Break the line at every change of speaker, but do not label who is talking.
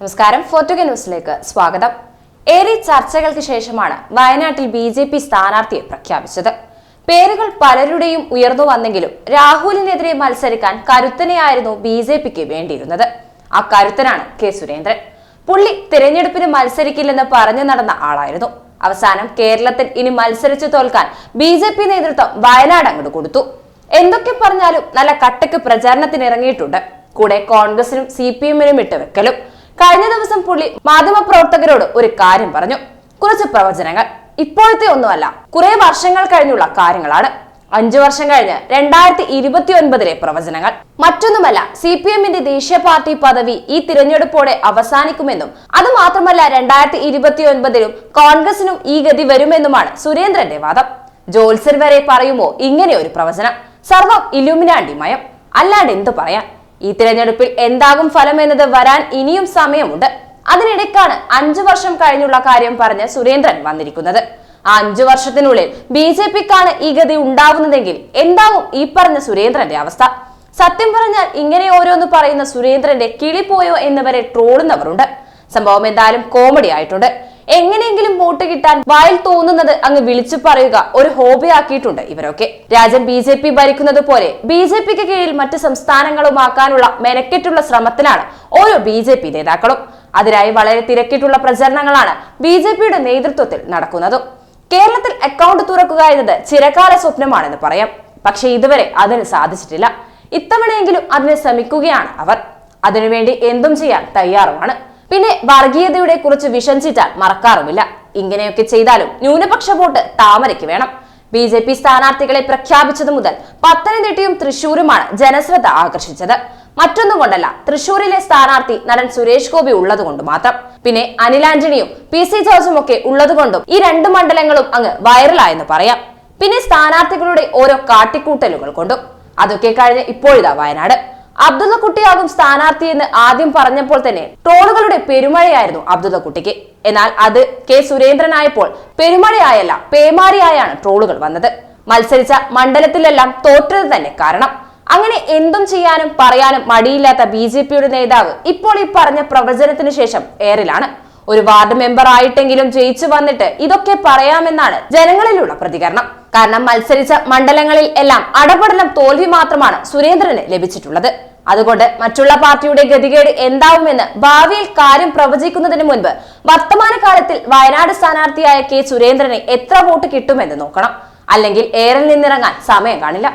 നമസ്കാരം. ഫോർട്ടുഗ ന്യൂസിലേക്ക് സ്വാഗതം. ഏറെ ചർച്ചകൾക്ക് ശേഷമാണ് വയനാട്ടിൽ ബി ജെ പി സ്ഥാനാർത്ഥിയെ പ്രഖ്യാപിച്ചത്. പേരുകൾ പലരുടെയും ഉയർന്നു വന്നെങ്കിലും രാഹുലിനെതിരെ മത്സരിക്കാൻ കരുത്തനെയായിരുന്നു ബി ജെ പിക്ക് വേണ്ടിയിരുന്നത്. ആ കരുത്തനാണ് കെ സുരേന്ദ്രൻ. പുള്ളി തിരഞ്ഞെടുപ്പിന് മത്സരിക്കില്ലെന്ന് പറഞ്ഞു നടന്ന ആളായിരുന്നു. അവസാനം കേരളത്തിൽ ഇനി മത്സരിച്ചു തോൽക്കാൻ ബി ജെ പി നേതൃത്വം വയനാട് അങ്ങോട്ട് കൊടുത്തു. എന്തൊക്കെ പറഞ്ഞാലും നല്ല കട്ടക്ക് പ്രചാരണത്തിന് ഇറങ്ങിയിട്ടുണ്ട്. കൂടെ കോൺഗ്രസിനും സി പി എമ്മിനും ഇട്ടുവെക്കലും. കഴിഞ്ഞ ദിവസം പുള്ളി മാധ്യമപ്രവർത്തകരോട് ഒരു കാര്യം പറഞ്ഞു. കുറച്ച് പ്രവചനങ്ങൾ. ഇപ്പോഴത്തെ ഒന്നുമല്ല. കുറെ വർഷങ്ങൾ കഴിഞ്ഞുള്ള കാര്യങ്ങളാണ്. അഞ്ചു വർഷം കഴിഞ്ഞ് രണ്ടായിരത്തി ഇരുപത്തി ഒൻപതിലെ പ്രവചനങ്ങൾ. മറ്റൊന്നുമല്ല സി പി എമ്മിന്റെ ദേശീയ പാർട്ടി പദവി ഈ തിരഞ്ഞെടുപ്പോടെ അവസാനിക്കുമെന്നും അത് മാത്രമല്ല രണ്ടായിരത്തി ഇരുപത്തി ഒൻപതിലും കോൺഗ്രസിനും ഈ ഗതി വരുമെന്നുമാണ് സുരേന്ദ്രന്റെ വാദം. ജോത്സർ വരെ പറയുമോ ഇങ്ങനെ ഒരു പ്രവചനം? സർവം ഇലുമിനാണ്ടി മയം അല്ലാണ്ട് എന്തു പറയാൻ? ഈ തിരഞ്ഞെടുപ്പിൽ എന്താകും ഫലം എന്നത് വരാൻ ഇനിയും സമയമുണ്ട്. അതിനിടയ്ക്കാണ് അഞ്ചു വർഷം കഴിഞ്ഞുള്ള കാര്യം പറഞ്ഞ് സുരേന്ദ്രൻ വന്നിരിക്കുന്നത്. ആ അഞ്ചു വർഷത്തിനുള്ളിൽ ബി ജെ പിക്കാണ് ഈ ഗതി ഉണ്ടാവുന്നതെങ്കിൽ എന്താവും ഈ പറഞ്ഞ സുരേന്ദ്രന്റെ അവസ്ഥ? സത്യം പറഞ്ഞാൽ ഇങ്ങനെ ഓരോന്ന് പറയുന്ന സുരേന്ദ്രന്റെ കിളിപ്പോയോ പോയോ എന്നിവരെ ട്രോളുന്നവരുണ്ട്. സംഭവം എന്തായാലും കോമഡി ആയിട്ടുണ്ട്. എങ്ങനെയെങ്കിലും വോട്ട് കിട്ടാൻ വായിൽ തോന്നുന്നത് അങ്ങ് വിളിച്ചു പറയുക ഒരു ഹോബി ആക്കിയിട്ടുണ്ട് ഇവരൊക്കെ. രാജൻ ബി ജെ പി ഭരിക്കുന്നത് പോലെ ബി ജെ പിക്ക് കീഴിൽ മറ്റ് സംസ്ഥാനങ്ങളുമാക്കാനുള്ള മെനക്കെട്ടുള്ള ശ്രമത്തിലാണ് ഓരോ ബി ജെ പി നേതാക്കളും. അതിനായി വളരെ തിരക്കിട്ടുള്ള പ്രചരണങ്ങളാണ് ബി ജെ പിയുടെ നേതൃത്വത്തിൽ നടക്കുന്നത്. കേരളത്തിൽ അക്കൗണ്ട് തുറക്കുക എന്നത് ചിരകാല സ്വപ്നമാണെന്ന് പറയാം. പക്ഷേ ഇതുവരെ അതിന് സാധിച്ചിട്ടില്ല. ഇത്തവണയെങ്കിലും അതിന് ശ്രമിക്കുകയാണ് അവർ. അതിനുവേണ്ടി എന്തും ചെയ്യാൻ തയ്യാറുമാണ്. പിന്നെ വർഗീയതയുടെ കുറിച്ച് വിശംസിച്ചാൽ മറക്കാറുമില്ല. ഇങ്ങനെയൊക്കെ ചെയ്താലും ന്യൂനപക്ഷ വോട്ട് താമരയ്ക്ക് വേണം. ബി ജെ പി സ്ഥാനാർത്ഥികളെ പ്രഖ്യാപിച്ചതു മുതൽ പത്തനംതിട്ടയും തൃശൂരുമാണ് ജനശ്രദ്ധ ആകർഷിച്ചത്. മറ്റൊന്നും കൊണ്ടല്ല തൃശൂരിലെ സ്ഥാനാർത്ഥി നടൻ സുരേഷ് ഗോപി ഉള്ളതുകൊണ്ട് മാത്രം. പിന്നെ അനിൽ ആന്റണിയും പി സി ജോർജും ഒക്കെ ഉള്ളതുകൊണ്ടും ഈ രണ്ട് മണ്ഡലങ്ങളും അങ്ങ് വൈറലായെന്ന് പറയാം. പിന്നെ സ്ഥാനാർത്ഥികളുടെ ഓരോ കാട്ടിക്കൂട്ടലുകൾ കൊണ്ടും. അതൊക്കെ കഴിഞ്ഞ് ഇപ്പോഴിതാ വയനാട്. അബ്ദുള്ള കുട്ടിയാകും സ്ഥാനാർത്ഥി എന്ന് ആദ്യം പറഞ്ഞപ്പോൾ തന്നെ ട്രോളുകളുടെ പെരുമഴയായിരുന്നു അബ്ദുള്ള കുട്ടിക്ക് എന്നാൽ അത് കെ സുരേന്ദ്രനായപ്പോൾ പെരുമഴയായല്ല പേമാരിയായാണ് ട്രോളുകൾ വന്നത്. മത്സരിച്ച മണ്ഡലത്തിലെല്ലാം തോറ്റത് തന്നെ കാരണം. അങ്ങനെ എന്തും ചെയ്യാനും പറയാനും മടിയില്ലാത്ത ബി ജെ പിയുടെ നേതാവ് ഇപ്പോൾ ഈ പറഞ്ഞ പ്രവചനത്തിന് ശേഷം ഏറിലാണ്. ഒരു വാർഡ് മെമ്പർ ആയിട്ടെങ്കിലും ജയിച്ചു വന്നിട്ട് ഇതൊക്കെ പറയാമെന്നാണ് ജനങ്ങളിലുള്ള പ്രതികരണം. കാരണം മത്സരിച്ച മണ്ഡലങ്ങളിൽ എല്ലാം അടപടലം തോൽവി മാത്രമാണ് സുരേന്ദ്രന് ലഭിച്ചിട്ടുള്ളത്. അതുകൊണ്ട് മറ്റുള്ള പാർട്ടിയുടെ ഗതികേട് എന്താവുമെന്ന് ഭാവിയിൽ കാര്യം പ്രവചിക്കുന്നതിന് മുൻപ് വർത്തമാനകാലത്തിൽ വയനാട് സ്ഥാനാർത്ഥിയായ കെ സുരേന്ദ്രനെ എത്ര വോട്ട് കിട്ടുമെന്ന് നോക്കണം. അല്ലെങ്കിൽ ഏറെ നിന്നിറങ്ങാൻ സമയം കാണില്ല.